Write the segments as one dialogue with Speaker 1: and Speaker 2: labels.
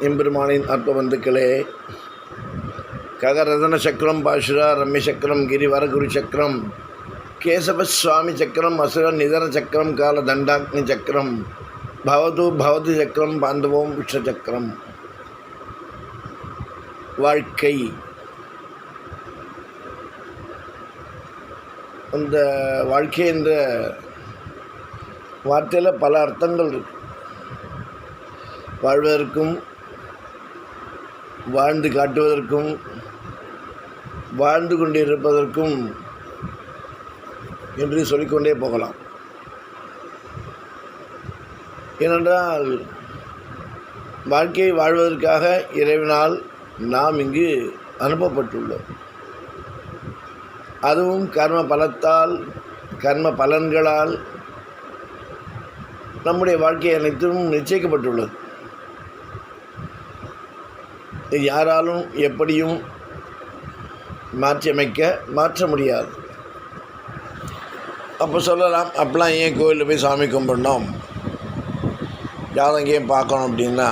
Speaker 1: எம்பெருமானின் ஆத்ம பந்துக்களே. ககரதன சக்கரம் பாஷுரா ரம்ய சக்கரம் கிரிவரகுரு சக்கரம் கேசவ சுவாமி சக்கரம் அசுர நிதர சக்கரம் கால தண்டாக்னி சக்கரம் பவது பவது சக்கரம் பாந்தவோம் விஷ சக்கரம். வாழ்க்கை. அந்த வாழ்க்கை என்ற வார்த்தையில் பல அர்த்தங்கள் இருக்கு. வாழ்வதற்கும் வாழ்ந்து காட்டுவதற்கும் வாழ்ந்து கொண்டிருப்பதற்கும் என்று சொல்லிக்கொண்டே போகலாம். ஏனென்றால் வாழ்க்கையை வாழ்வதற்காக இறைவனால் நாம் இங்கு அனுப்பப்பட்டுள்ளோம். அதுவும் கர்ம பலத்தால் கர்ம பலன்களால் நம்முடைய வாழ்க்கை அனைத்தும் நிச்சயிக்கப்பட்டுள்ளது. யாராலும் எப்படியும் மாற்றியமைக்க மாற்ற முடியாது. அப்போ சொல்லலாம் அப்போலாம் ஏன் கோயிலில் போய் சாமி கும்பிடணும்? ஜாதகம் ஏன் பார்க்கணும் அப்படின்னா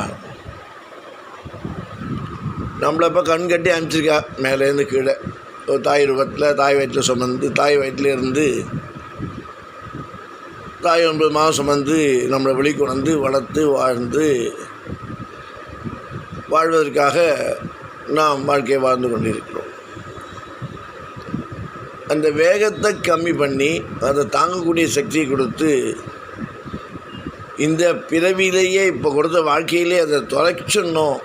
Speaker 1: நம்மளை இப்போ கண் கட்டி அனுப்பிச்சிருக்கா மேலேருந்து கீழே. ஒரு தாய் ரூபத்தில் தாய் வயிற்றில் சுமந்து தாய் வயிற்றில் இருந்து தாய் ஒன்பது மாதம் சுமந்து நம்மளை வெளிக்கொணர்ந்து வளர்த்து வாழ்ந்து வாழ்வதற்காக நாம் வாழ்க்கையை வாழ்ந்து கொண்டிருக்கிறோம். அந்த வேகத்தை கம்மி பண்ணி அதை தாங்கக்கூடிய சக்தியை கொடுத்து இந்த பிறவியிலேயே இப்போ கொடுத்த வாழ்க்கையிலே அதை தொலைச்சிடணும்.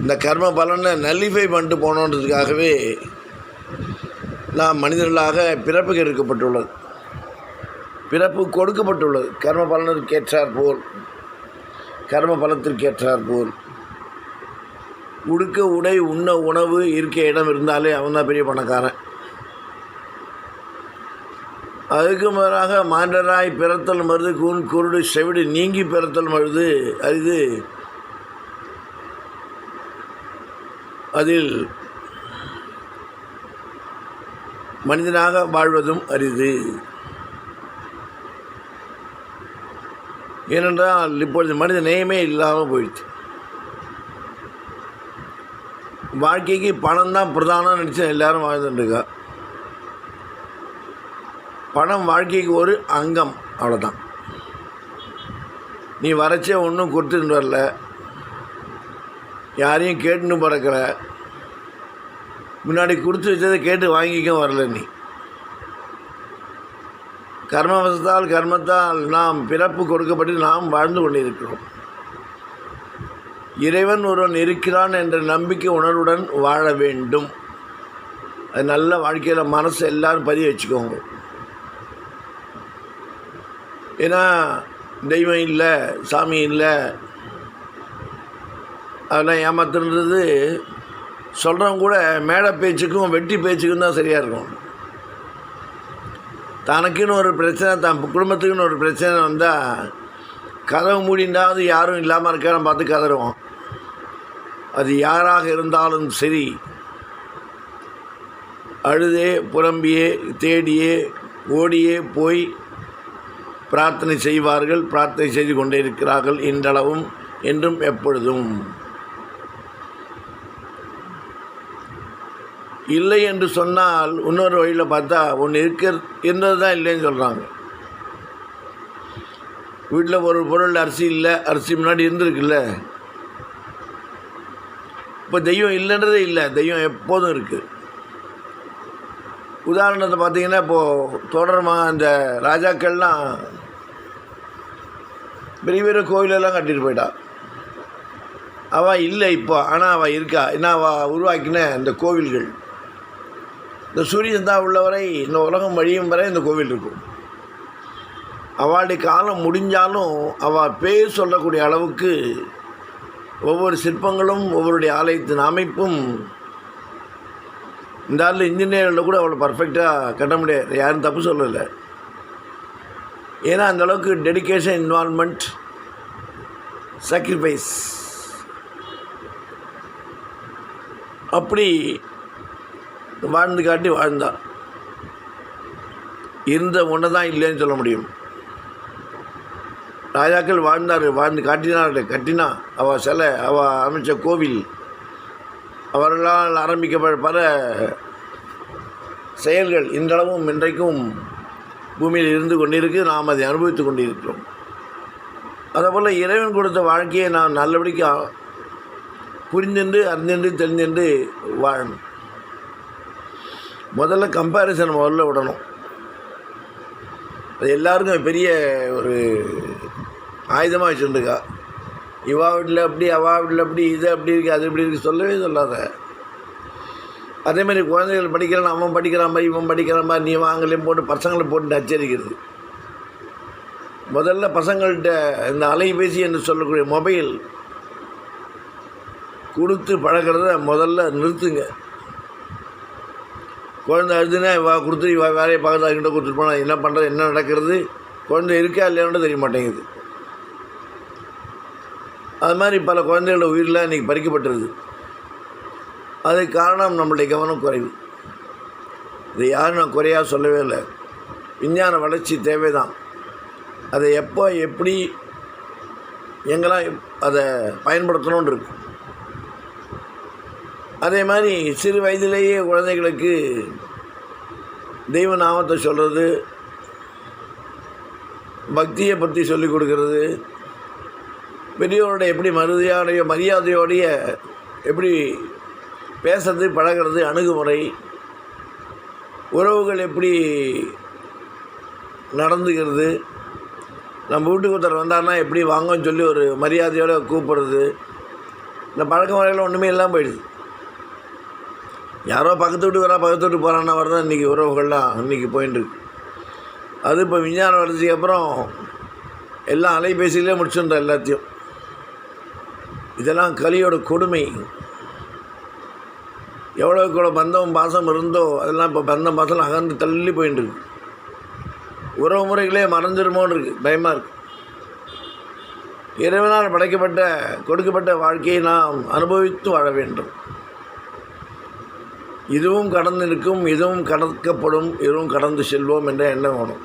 Speaker 1: இந்த கர்ம பலனை நல்லிஃபை பண்ணிட்டு போனோன்றதுக்காகவே நாம் மனிதர்களாக பிறப்புக்கு எடுக்கப்பட்டுள்ளது பிறப்பு கொடுக்கப்பட்டுள்ளது. கர்ம பலனுக்கு ஏற்றார் போல் கர்ம பலத்திற்கு ஏற்றார் போல். உடுக்க உடை உண்ண உணவு இருக்க இடம் இருந்தாலே அவன் தான் பெரிய பணக்காரன். அதுக்கு மாறாக மாண்டராய் பிறத்தல் மருது கூன் குருடு செவிடு நீங்கி பிறத்தல் மருது அரிது. அதில் மனிதனாக வாழ்வதும் அரிது. ஏனென்றால் இப்பொழுது மனித நேயமே இல்லாமல் போயிடுச்சு வாழ்க்கைக்கு பணம் தான் பிரதானம் நினச்சி எல்லாரும் வாழ்ந்துட்டுருக்கா பணம் வாழ்க்கைக்கு ஒரு அங்கம் அவ்வளோதான் நீ வரைச்சே ஒன்றும் கொடுத்துட்டு வரல. யாரையும் கேட்டுன்னு பறக்கல. முன்னாடி கொடுத்து வச்சதை கேட்டு வாங்கிக்க வரல நீ. கர்மவசத்தால் கர்மத்தால் நாம் பிறப்பு கொடுக்கப்பட்டு நாம் வாழ்ந்து கொண்டிருக்கிறோம். இறைவன் ஒருவன் இருக்கிறான் என்ற நம்பிக்கை உணர்வுடன் வாழ வேண்டும். அது நல்ல வாழ்க்கையில் மனசு எல்லாரும் பதிய வச்சுக்கோங்க. ஏன்னா தெய்வம் இல்லை சாமி இல்லை அதெல்லாம் ஏமாத்துன்றது சொல்கிறவங்க கூட மேடை பேச்சுக்கும் வெட்டி பேச்சுக்கும் தான் சரியாக இருக்கும். தனக்குன்னு ஒரு பிரச்சனை தான் குடும்பத்துக்குன்னு ஒரு பிரச்சனை வந்தால் கதவு மூடிண்டாவது யாரும் இல்லாமல் இருக்கான்னு பார்த்து கதறுவோம். அது யாராக இருந்தாலும் சரி அழுதே புலம்பியே தேடியே ஓடியே போய் பிரார்த்தனை செய்வார்கள் பிரார்த்தனை செய்து கொண்டே இருக்கிறார்கள் இன்றளவும் என்றும் எப்பொழுதும். இல்லை என்று சொன்னால் இன்னொரு வழியில் பார்த்தா ஒன்று இருக்க இருந்தது தான் இல்லைன்னு சொல்கிறாங்க வீட்டில் ஒரு பொருள் அரிசி இல்லை அரிசி முன்னாடி இருந்திருக்குல்ல. இப்போ தெய்வம் இல்லைன்றதே இல்லை. தெய்வம் எப்போதும் இருக்குது உதாரணத்தை பார்த்தீங்கன்னா இப்போது தொடர்மா அந்த ராஜாக்கள்லாம் பெரிய பெரிய கோயிலெல்லாம் கட்டிட்டு போயிட்டா. அவள் இல்லை இப்போ. ஆனால் அவள் இருக்கா. என்ன அவள் உருவாக்கின இந்த கோவில்கள்? இந்த சூரியன் தான் உள்ளவரை இந்த உலகம் வழியும் வரை இந்த கோவில் இருக்கும். அவளுடைய காலம் முடிஞ்சாலும் அவள் பேர் சொல்லக்கூடிய அளவுக்கு ஒவ்வொரு சிற்பங்களும் ஒவ்வொருடைய ஆலயத்தின் அமைப்பும். இந்த ஆளில் இன்ஜினியரில் கூட அவ்வளோ பர்ஃபெக்டாக கட்ட முடியாது. யாரும் தப்பு சொல்லலை. ஏன்னா அந்தளவுக்கு டெடிக்கேஷன் இன்வால்மெண்ட் சாக்ரிஃபைஸ் அப்படி வாழ்ந்து காட்டி வாழ்ந்தான் இருந்த ஒன்று தான் இல்லைன்னு சொல்ல முடியும். ராஜாக்கள் வாழ்ந்தார் வாழ்ந்து காட்டினார் கட்டினா அவ சிலை அவ அமைச்ச கோவில். அவர்களால் ஆரம்பிக்கப்பட்ட பல செயல்கள் இன்றளவும் இன்றைக்கும் பூமியில் இருந்து கொண்டிருக்கு. நாம் அதை அனுபவித்து கொண்டிருக்கிறோம். அதேபோல் இறைவன் கொடுத்த வாழ்க்கையை நாம் நல்லபடிக்கு புரிந்தென்று அறிந்தென்று அறிந்துண்டு வாழணும். முதல்ல கம்பேரிசன் முதல்ல விடணும். அது எல்லாருக்கும் பெரிய ஒரு ஆயுதமாக வச்சுருக்கா இவா வீட்டில் அப்படி அவா வீட்டில் அப்படி இது அப்படி இருக்குது அது இப்படி இருக்குது சொல்லவே சொல்லாத. அதே மாதிரி குழந்தைகள் படிக்கிறான் அவன் படிக்கிற மாதிரி இவன் படிக்கிற மாதிரி நீ வாங்கலையும் போட்டு பசங்களை போட்டு நச்சரிக்கிறது முதல்ல பசங்கள்கிட்ட இந்த அலைபேசி என்று சொல்லக்கூடிய மொபைல் கொடுத்து பழக்கிறத முதல்ல நிறுத்துங்க. குழந்தை அழுதுனா இவா கொடுத்து இவா வேலையை பார்க்குறது அவங்ககிட்ட கொடுத்துட்டு போனால் என்ன பண்ணுறது என்ன நடக்கிறது? குழந்தை இருக்கா இல்லையான்னு தெரிய மாட்டேங்குது. அது மாதிரி பல குழந்தைகளோட உயிரில் இன்றைக்கி பறிக்கப்பட்டுருது அதுக்கு காரணம் நம்மளுடைய கவனம் குறைவு. இதை யாரும் நான் குறையாக சொல்லவே இல்லை. விஞ்ஞான வளர்ச்சி தேவைதான். அதை எப்போ எப்படி எங்கெல்லாம் அதை பயன்படுத்தணும்னு இருக்கு. அதே மாதிரி சிறு வயதிலேயே குழந்தைகளுக்கு தெய்வ நாமத்தை சொல்கிறது பக்தியை பற்றி சொல்லிக் கொடுக்கறது பெரியோரோட எப்படி மரியாதைய மரியாதையோடைய எப்படி பேசுறது பழகிறது அணுகுமுறை உறவுகள் எப்படி நடந்துக்கிறது நம்ம வீட்டுக்கு ஒருத்தர் வந்தார்னா எப்படி வாங்கன்னு சொல்லி ஒரு மரியாதையோடு கூப்பிடுறது இந்த பழக்க முறையில் ஒன்றுமே இல்லாமல் போயிடுது. யாரோ பக்கத்து வீட்டுக்கு வரா பக்கத்து வீட்டுக்கு போகிறான்னா வரதான் இன்றைக்கி உறவுகள்லாம் இன்றைக்கி போயின்ட்டுருக்கு அது இப்போ விஞ்ஞானம் வளர்ச்சிக்கு அப்புறம் எல்லாம் அலைபேசியிலே முடிச்சுன்ற எல்லாத்தையும். இதெல்லாம் கலியோட கொடுமை. எவ்வளோக்கு எவ்வளோ பந்தம் பாசம் இருந்தோ அதெல்லாம் இப்போ பந்தம் பாசம் அகர்ந்து தள்ளி போயின்னு இருக்கு உறவு முறைகளே மறந்துடுமோன்னு இருக்குது பயமாக இருக்குது இறைவனால் படைக்கப்பட்ட கொடுக்கப்பட்ட வாழ்க்கையை நாம் அனுபவித்து வாழ வேண்டும். இதுவும் கடந்து நிற்கும் இதுவும் கடக்கப்படும் இதுவும் கடந்து செல்வோம் என்ற எண்ணம் வேணும்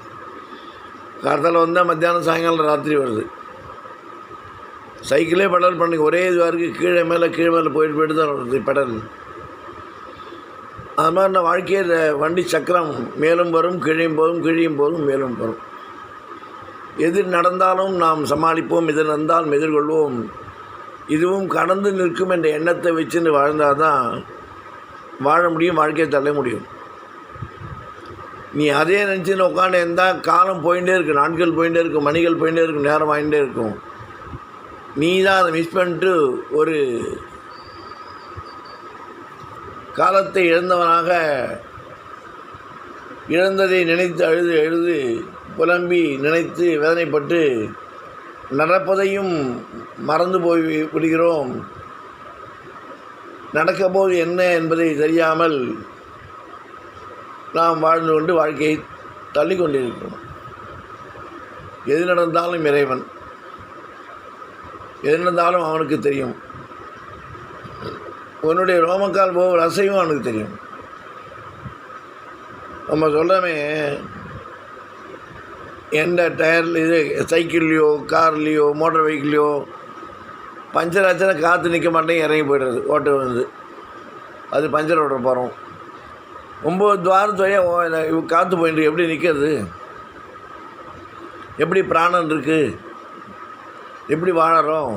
Speaker 1: காலத்தால் வந்தால் மத்தியானம் சாயங்காலம் ராத்திரி வருது. சைக்கிளே பெடல் பண்ணி ஒரே இதுவாக இருக்குது கீழே மேலே கீழே மேலே போயிட்டு போயிட்டு தான் வருது பெடல். அது மாதிரி நான் வாழ்க்கையில் வண்டி சக்கரம் மேலும் வரும் கீழையும் போதும் கீழையும் போதும் மேலும் வரும். எது நடந்தாலும் நாம் சமாளிப்போம் எது நடந்தாலும் எதிர்கொள்வோம். இதுவும் கடந்து நிற்கும் என்ற எண்ணத்தை வச்சுன்னு வாழ்ந்தால் தான் வாழ முடியும் வாழ்க்கையை தள்ள முடியும். நீ அதே நினச்சின்னு உட்காந்து இருந்தால் காலம் போயிட்டே இருக்கும் நாட்கள் போயிட்டே இருக்கும் மணிகள் போயிட்டே இருக்கும் நேரம் வாங்கிட்டே இருக்கும். நீ தான் அதை மிஸ் பண்ணிட்டு ஒரு காலத்தை இழந்தவனாக இழந்ததை நினைத்து அழுது எழுது புலம்பி நினைத்து வேதனைப்பட்டு நடப்பதையும் மறந்து போய் விடுகிறோம். நடக்கப்போது என்ன என்பதை தெரியாமல் நாம் வாழ்ந்து கொண்டு வாழ்க்கையை தள்ளி கொண்டிருக்கிறோம். எது நடந்தாலும் இறைவன். எது அவனுக்கு தெரியும். உன்னுடைய ரோமக்கால் போகிற அசைவும் அவனுக்கு தெரியும். நம்ம சொல்கிறோமே எந்த டயரில் இது சைக்கிள்லையோ கார்லேயோ மோட்டர் வெஹிக்கிள்லையோ பஞ்சர் ஆச்சுன்னா காற்று நிற்க மாட்டேங்க இறங்கி போய்டுறது ஓட்டு வந்து அது பஞ்சர் ஓட்டுற போகிறோம் ஒம்பது துவாரத்து வழியாக காற்று போயிட்டு எப்படி நிற்கிறது எப்படி பிராணம் இருக்குது எப்படி வாழறோம்?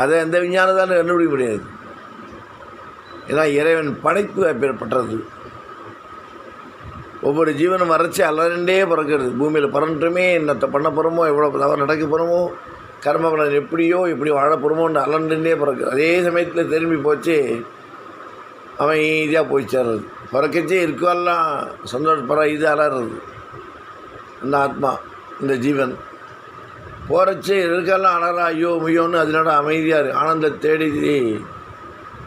Speaker 1: அதை எந்த விஞ்ஞானத்தாலும் கண்டுபிடிக்க முடியாது. ஏன்னா இறைவன் படைப்பு அப்பேற்பட்டது ஒவ்வொரு ஜீவனும் வறட்சி அலரண்டே பிறக்கிறது. பூமியில் பிறந்துட்டுமே என்னத்தை பண்ண போகிறோமோ எவ்வளோ தவறு நடக்க போகிறோமோ கர்ம பலன் எப்படியோ எப்படி வாழ போகிறோமோன்னு அலண்டுன்னே பிறக்கு அதே சமயத்தில் திரும்பி போச்சு அவன் ஈஸியாக போய் சேர்றது. பிறக்கச்சே இருக்கெல்லாம் சந்தோஷப்படுற இது அலறது. இந்த ஆத்மா இந்த ஜீவன். போகிறச்சே இருக்கெல்லாம் அலறா ஐயோ மையோன்னு அதனோட அமைதியாக இருக்கு ஆனந்த தேடி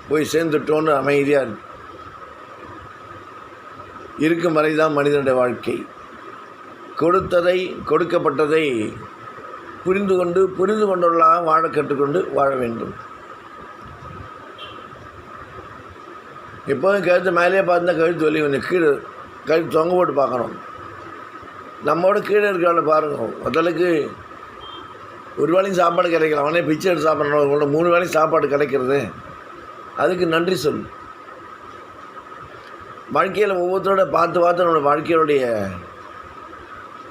Speaker 1: போய் சேர்ந்துட்டோன்னு அமைதியாக இருக்கு இருக்கும் வரை தான் மனிதனுடைய வாழ்க்கை. கொடுத்ததை கொடுக்கப்பட்டதை புரிந்து கொண்டு புரிந்து கொண்டவர்களாக வாழ கற்றுக்கொண்டு வாழ வேண்டும். எப்போதும் கழுத்து மேலேயே பார்த்தா கழுத்து வலி கொஞ்சம் கீழே கழுத்து தொங்க போட்டு பார்க்கணும். நம்மோட கீழே இருக்கிறவனை பாருங்க. முதலுக்கு ஒரு வேளையும் சாப்பாடு கிடைக்கல. அவனே பிச்சை எடுத்து சாப்பிட்றவங்க மூணு வேளையும் சாப்பாடு கிடைக்கிறது. அதுக்கு நன்றி சொல். வாழ்க்கையில் ஒவ்வொருத்தரோட பார்த்து பார்த்து நம்மளோட வாழ்க்கையினுடைய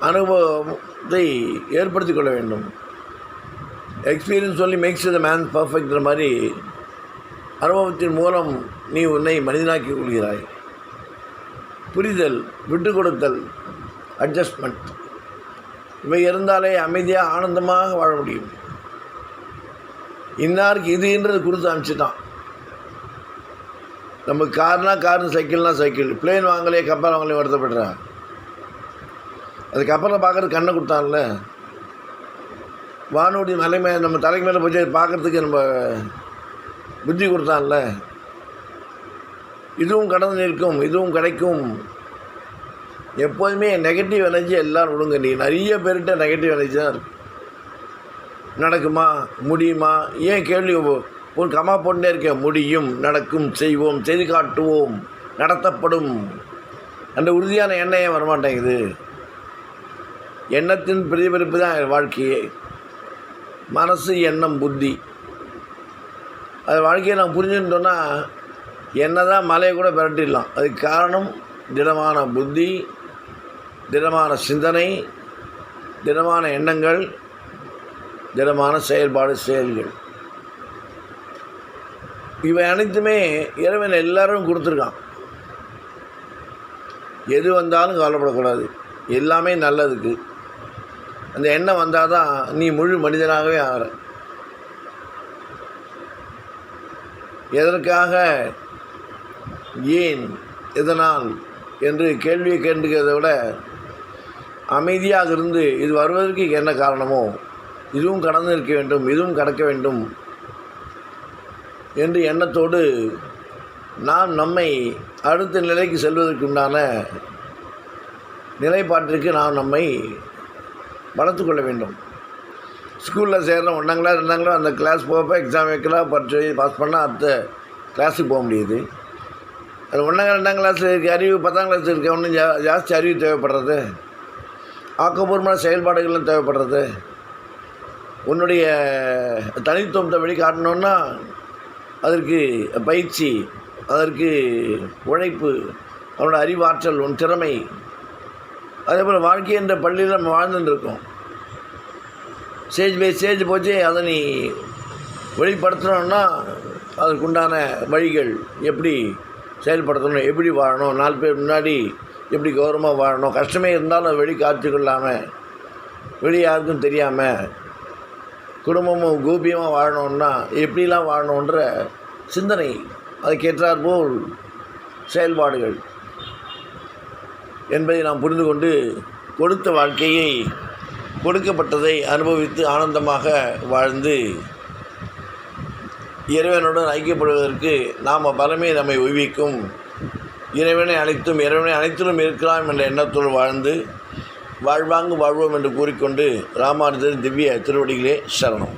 Speaker 1: அனுபவத்தை ஏற்படுத்தி கொள்ள வேண்டும். எக்ஸ்பீரியன்ஸ் சொல்லி மேக்ஸ் த மேன் பர்ஃபெக்ட்ற மாதிரி அனுபவத்தின் மூலம் நீ உன்னை மனிதனாக்கி கொள்கிறாய். புரிதல் விட்டு கொடுத்தல் அட்ஜஸ்ட்மெண்ட் இவை இருந்தாலே அமைதியாக ஆனந்தமாக வாழ முடியும். இன்னாருக்கு இதுன்றது கொடுத்து அனுப்பிச்சிட்டான். நம்ம கார்னா கார்னு சைக்கிள்னால் சைக்கிள். பிளேன் வாங்கலையே கப்பல் வாங்கலையே வருத்தப்படுறேன் அது கப்பலை பார்க்குறது கண்ணை கொடுத்தான்ல. வானோடி மலை நம்ம தலைக்கு மேலே போய் பார்க்குறதுக்கு நம்ம புத்தி கொடுத்தான்ல. இதுவும் கடந்து நிற்கும் இதுவும் கிடைக்கும். எப்போதுமே நெகட்டிவ் எனர்ஜி எல்லோரும் விடுங்க. நீ நிறைய பேர்கிட்ட நெகட்டிவ் எனர்ஜி தான் இருக்கு. நடக்குமா? முடியுமா? ஏன் கேள்வி ஒரு கமா போட்டே இருக்க முடியும் நடக்கும் செய்வோம் செய்து காட்டுவோம் நடத்தப்படும். அந்த உறுதியான எண்ணம் ஏன் வரமாட்டேங்குது? எண்ணத்தின் பிரதிபலிப்பு தான் வாழ்க்கையே. மனசு எண்ணம் புத்தி. அது வாழ்க்கையை நான் புரிஞ்சுட்டோன்னா என்ன தான் மலையை கூட விரட்டிடலாம் அதுக்கு காரணம் திடமான புத்தி திடமான சிந்தனை திடமான எண்ணங்கள் திடமான செயல்பாடு செயல்கள். இவை அனைத்துமே இறைவன் எல்லாரும் கொடுத்துருக்கான். எது வந்தாலும் கவலைப்படக்கூடாது. எல்லாமே நல்லதுக்கு. அந்த எண்ணம் வந்தால் தான் நீ முழு மனிதனாகவே ஆகிற. எதற்காக? ஏன்? எதனால்? என்று கேள்வியை கேட்டுக்கிறத விட அமைதியாக இருந்து இது வருவதற்கு என்ன காரணமோ இதுவும் கடந்து இருக்க வேண்டும் இதுவும் கடக்க வேண்டும் என்று எண்ணத்தோடு நாம் நம்மை அடுத்த நிலைக்கு செல்வதற்குண்டான நிலைப்பாட்டிற்கு நாம் நம்மை வளர்த்து கொள்ள வேண்டும். ஸ்கூலில் சேர்றோம் ஒன்றாம் கிளாஸ் ரெண்டாம் கிளாஸ் அந்த கிளாஸ் போகப்போ எக்ஸாம் வைக்கலாம் பற்றி பாஸ் பண்ணால் அடுத்த கிளாஸுக்கு போக முடியுது. அது ஒன்றாம் ரெண்டாம் கிளாஸில் இருக்க அறிவு பத்தாம் கிளாஸ் இருக்க ஒன்றும் ஜா ஜாஸ்தி அறிவு தேவைப்படுறது. ஆக்கப்பூர்வமான செயல்பாடுகளும் தேவைப்படுறது. உன்னுடைய தனித்துவத்தை வெளிக்காட்டணுன்னா அதற்கு பயிற்சி அதற்கு உழைப்பு அவனோட அறிவாற்றல் உன் திறமை. அதே போல் வாழ்க்கை என்ற பள்ளியில் நம்ம வாழ்ந்துட்டுருக்கோம். ஸ்டேஜ் பை ஸ்டேஜ் போச்சு அதை நீ வெளிப்படுத்தணும்னா அதற்குண்டான வழிகள் எப்படி செயல்படுத்தணும் எப்படி வாழணும் நாலு பேர் முன்னாடி எப்படி கௌரவமாக வாழணும்? கஷ்டமே இருந்தாலும் வெளி காத்து கொள்ளாமல் வெளியே யாருக்கும் தெரியாமல் குடும்பமும் கோபியமாக வாழணும்னா எப்படிலாம் வாழணுன்ற சிந்தனை அதுக்கேற்றார் போல் செயல்பாடுகள் என்பதை நாம் புரிந்து கொண்டு கொடுத்த வாழ்க்கையை கொடுக்கப்பட்டதை அனுபவித்து ஆனந்தமாக வாழ்ந்து இறைவனுடன் ஐக்கியப்படுவதற்கு நாம் பலமே நம்மை உய்விக்கும் இறைவனை அனைத்தும் இறைவனை அனைத்திலும் இருக்கலாம் என்ற எண்ணத்தோடு வாழ்ந்து வாழ்வாங்கு வாழ்வோம் என்று கூறிக்கொண்டு ராமானுஜர் திவ்ய திருவடிகளே சரணம்.